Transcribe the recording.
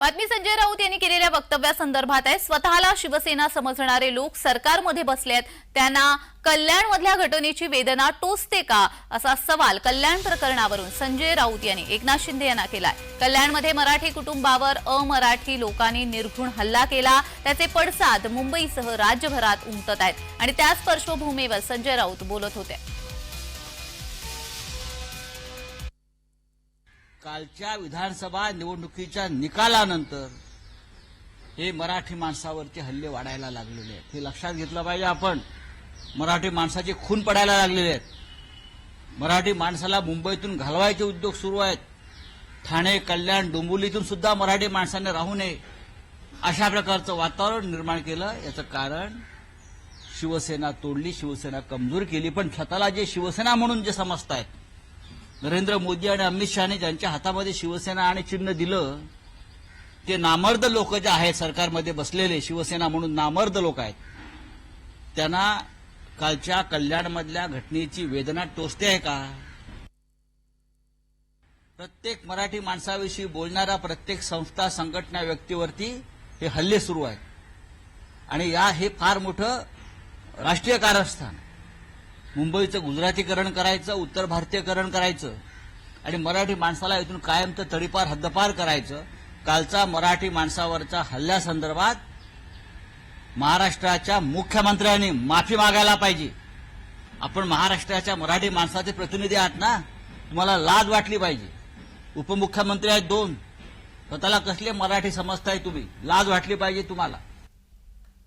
बातमी संजय राऊत यांनी केलेल्या वक्तव्यासंदर्भात आहे. स्वतःला शिवसेना समजणारे लोक सरकारमध्ये बसले आहेत. त्यांना कल्याणमधल्या घटनेची वेदना टोचते का? असा सवाल कल्याण प्रकरणावरून संजय राऊत यांनी एकनाथ शिंदे यांना केलाय. कल्याणमध्ये मराठी कुटुंबावर अमराठी लोकांनी निर्घुण हल्ला केला. त्याचे पडसाद मुंबईसह राज्यभरात उमटत आहेत. आणि त्याच पार्श्वभूमीवर संजय राऊत बोलत होते. कालच्या विधानसभा निवडणुकीच्या निकालानंतर हे मराठी माणसावरचे हल्ले वाढायला लागलेले आहेत. हे लक्षात घेतलं पाहिजे आपण. मराठी माणसाचे खून पडायला लागलेले आहेत. मराठी माणसाला मुंबईतून घालवायचे उद्योग सुरू आहेत. ठाणे कल्याण डोंबिवलीतून सुद्धा मराठी माणसाने राहू नये अशा प्रकारचं वातावरण निर्माण केलं. याचं कारण शिवसेना तोडली शिवसेना कमजोर केली. पण स्वतःला जे शिवसेना म्हणून जे समजतायत नरेंद्र मोदी आणि अमित शहाने ज्यांच्या हातामध्ये शिवसेना आणि चिन्ह दिलं ते नामर्द लोक जे आहेत सरकारमध्ये बसलेले शिवसेना म्हणून नामर्द लोक आहेत त्यांना कालच्या कल्याणमधल्या घटनेची वेदना टोचते आहे का? प्रत्येक मराठी माणसाविषयी बोलणारा प्रत्येक संस्था संघटना व्यक्तीवरती हे हल्ले सुरू आहेत. आणि या हे फार मोठं राष्ट्रीय कारस्थान मुंबईचं गुजरातीकरण करायचं उत्तर भारतीयकरण करायचं आणि मराठी माणसाला इथून कायमचं तडीपार हद्दपार करायचं. कालचा मराठी माणसावरच्या हल्ल्यासंदर्भात महाराष्ट्राच्या मुख्यमंत्र्यांनी माफी मागायला पाहिजे. आपण महाराष्ट्राच्या मराठी माणसाचे प्रतिनिधी आहात ना? तुम्हाला लाज वाटली पाहिजे. उपमुख्यमंत्री आहेत दोन. स्वतःला कसले मराठी समजताय तुम्ही? लाज वाटली पाहिजे तुम्हाला.